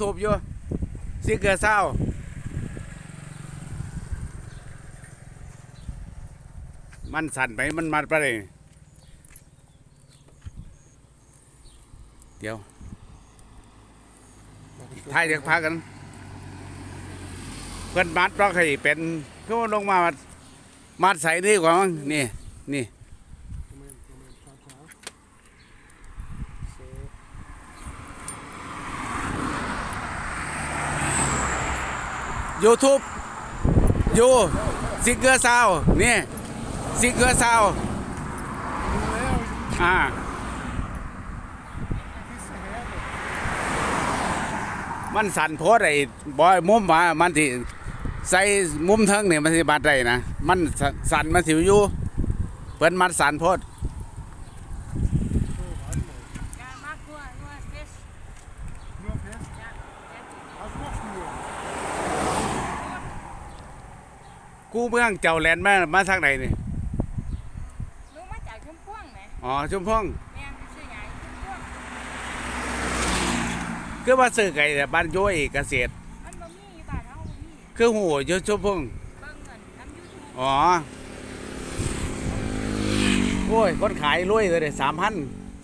สูบอยู่สิเกลือเศร้ามันสั่นไปมันมัดไปเลยเดี๋ยวท้ายเด็กพากัน เพื่อนมัดเราเคยเป็นเขาลงมามัดมัดใส่นี่กว่ามั้งนี่นี่ ยูทูบยูซิกเกอร์ซาวนี่ซิกเกอร์ซาวอ่ามันสั่นโพดไอ้บอยมุมมามันที่ใส่มุมเทิงเนี่ยมันสิบาดได้นะ มันสสั่นมันสิอยู่เปิ้นมันสั่นโพด กูเมืองเจ้าแหลนมามาทางไหนนี่หนูมาจากชุมพวงไหมอ๋อชุมพงแม่นชื่อใหญ่ชุมพวงคือว่าซื้อไก่แต่บ้านโย้ยเกษตร มันบ่มีอยู่บ้านเฮาบ่มีคือหูอยู่ชุมพงเบิ่งเงินน้ำยูทูบอ๋อโอ้ยคนขายรวยเลยสามพัน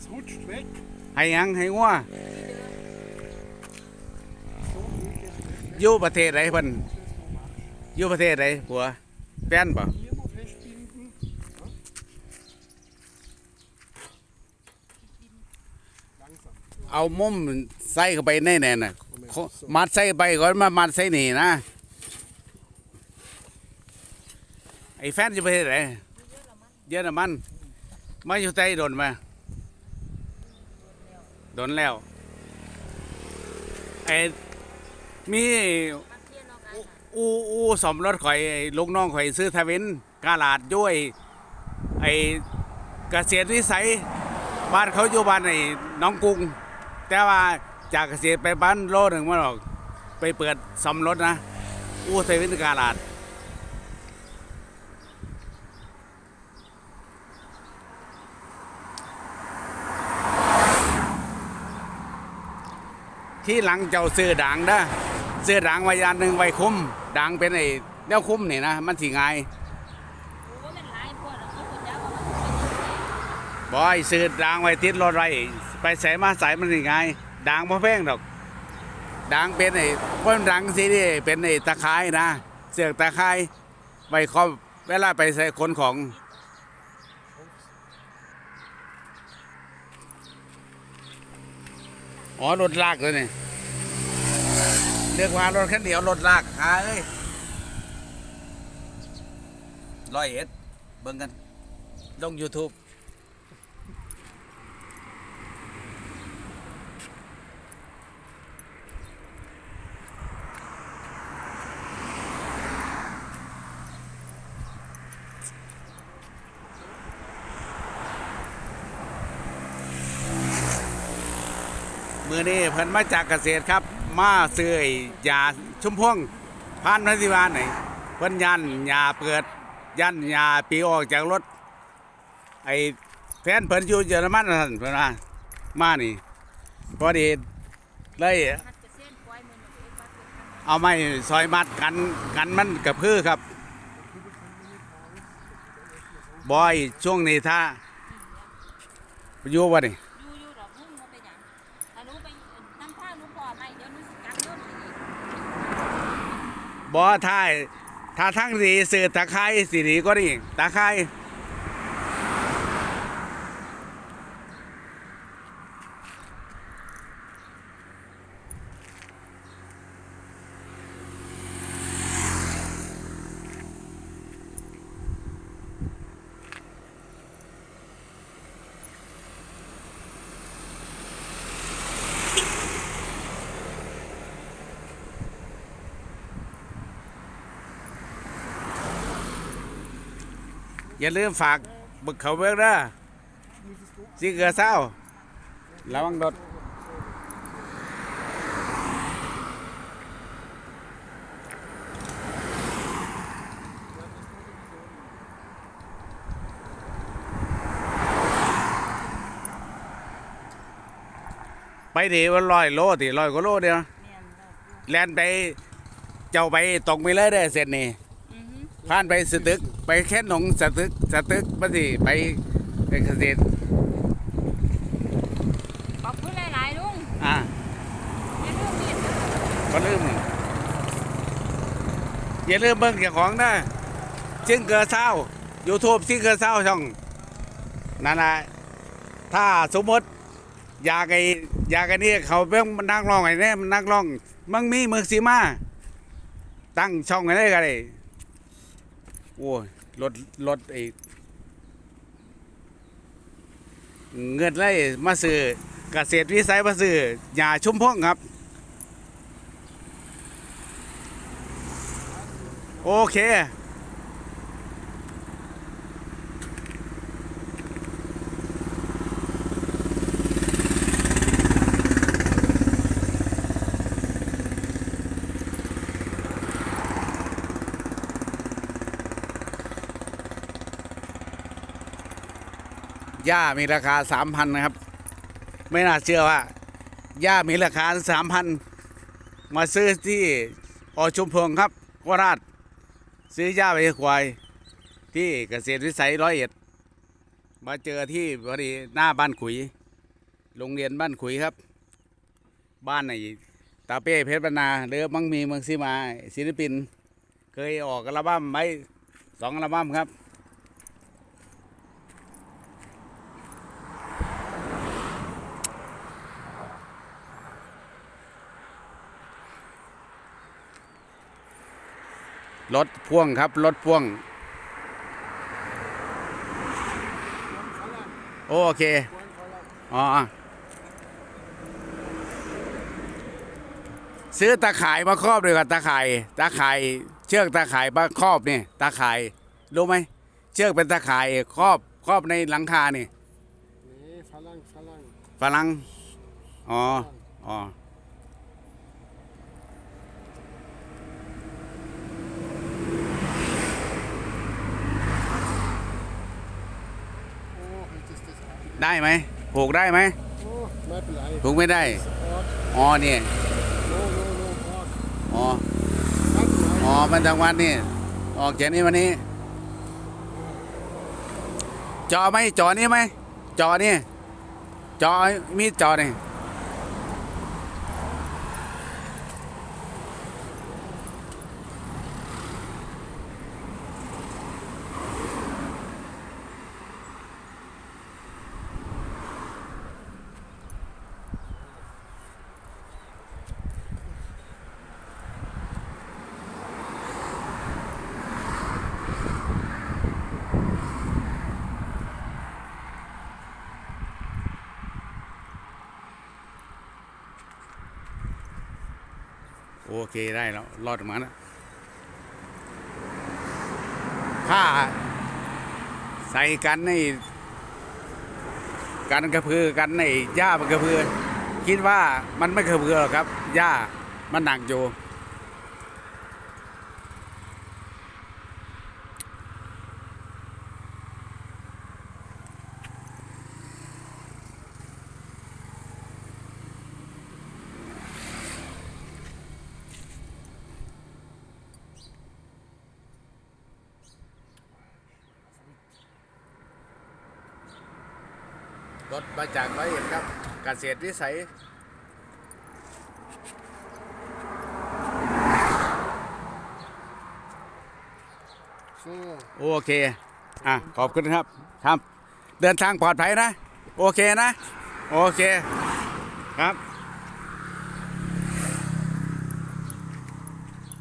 Es rutscht weg. ให้หยังให้งัว So geht es weg. อยู่ประเทศไหนเพิ่น Das normal. อยู่ประเทศไหนผัวแฟนป่ะเอามุมใส่เข้าไปแน่ๆน่ะมัดใส่ไปก่อนมามัดใส่นี่นะไอ้แฟนจะไปไหนเยอรมันมาอยู่ไทยโดนมาโดนแล้วไอ้มี อู้อู้สมรถข่อยลูกน้องข่อยซื้อทวินกาลาดด้วยไอ้เกษตรวิสัยบ้านเขาอยู่บ้านไอ้น้องกรุงแต่ว่าจากเกษตรไปบ้านโลหนึ่งมาหรอกไปเปิดสมรถนะ อู้ทวินกาลาดที่หลังเจ้าซื้อด่างนะ ซื้อด่างไว้ยานหนึ่งไว้คุ้มด่างเป็นไอ้แนวคุ้มนี่นะมันสิง่ายโอ้ว่ามันหลายเขาคนเดียวก็มันเป็นบอยซื้อด่างไว้ติดรถไว้ไปใส่มาใส่มันสิง่ายด่างพ่แพงดอกด่างเป็นไอ้พ้นด่างสินี่เป็นไอ้ตะไคร้นะเสือกตะไคร้ไว้ครอบเวลาไปใส่ขนของอ๋อรถลากเลยนี่ เรียกว่ารถคันเดียวรถลากหาเอ้ยร้อยเอ็ดเบิ่งกันลง YouTube มือนี้เพิ่นมาจากเกษตรครับ มาซื้อยาชุมพวงผ่านพระสิวานไหนเพิ่นยันยาเปิด ยันยาปีออกจากรถ ไอ้แฟนเพิ่นอยู่เยอรมันนั่นเพิ่นว่ามานี่พอดีเลยฮัดกระเออเอาไม้ซอยมัดกันกันมันกับพือครับบอยช่วงนี้ถ้าอยู่วะนี่ อยู่อยู่ดอกมุ่งบ่เป็นหยังถ้าหนูไปนำทางหนูพอไหมเดี๋ยวหนูสิกักโดนให้อีก บอถ้าถ้าทั้งสีสื่อตะไคร้สีนีก็นี่ตะไคร้ อย่าลืมฝากบึกเขาเบิกเด้อ Muss es so สิเกลือเศร้าระวังรถไปดีวันร้อยโลติร้อยกว่าโลเดียวแม่นแลนไปเจ้าไปตรงไปเลยได้อเส้นนี้อือฮึผ่านไปสตึก ไปแค่หนองสตึกสตึกปฏิไปไปเกษตรขอบคุณหลายๆลุงอ่าอย่าลืมมีดนะก็ลืมอย่าลืมเบิ่งเจ้าของนะซิงเกอร์เศร้า YouTube ซิงเกอร์เศร้าช่องนั่นแหละถ้าสมมติอยากไอ้อยากไอ้นี่เขาเบิ่งมันนักร้องไอ้เนี่ยมันนักร้องมังมีเมืองสีมา ตั้งช่องไว้ได้กันเลยโอ้ย รถรถไอ้เงินไล่มาซื้อเกษตรวิสัยมาซื้อยาชุ่มพงครับ โอเค หญ้ามีราคาสามพันนะครับ ไม่น่าเชื่อว่าหญ้ามีราคาสามพันมาซื้อที่อชุมพงครับโคราชซื้อหญ้าไปควายที่เกษตรวิสัยร้อยเอ็ด มาเจอที่พอดีหน้าบ้านขุย โรงเรียนบ้านขุยครับ บ้านไหนตาเป้เพชรบรรณาหรือมังมีเมืองซีมาศิลปิน เคยออกอัลบั้มไว้สองอัลบั้มครับ รถพ่วงครับรถพ่วง โอเค อ๋อ ซื้อตาข่ายมาครอบเลยกับตาข่าย ตาข่าย เชือกตาข่ายมาครอบเนี่ยตาข่ายรู้ไหมเชือกเป็นตาข่ายครอบครอบในหลังคานี่ Nee, Verlang, Verlang. ฝรั่งอ๋ออ๋อ ได้ไหมผูกได้ไหม Oh, bleib bleib. ผูกไม่ได้ Ort. อ๋อเนี่ย No, no, no, Ort. อ๋อ Bleib bleib. อ๋อมันทางวันนี่ออกจากนี้วันนี้จอไหมจอนี้ไหมจอนี่จอมีจอนี่ โอเคได้แล้วรอดมาแล้วผ้าใส่กันในกันกระพือกันในหญ้ามันกระพือ คิดว่ามันไม่กระพือหรอกครับหญ้ามันหนักอยู่ รถมาจากร้อยเอ็ดครับเกษตรวิสัยโอเค อะ ขอบคุณครับ ครับ เดินทางปลอดภัยนะ โอเคนะ โอเค ครับ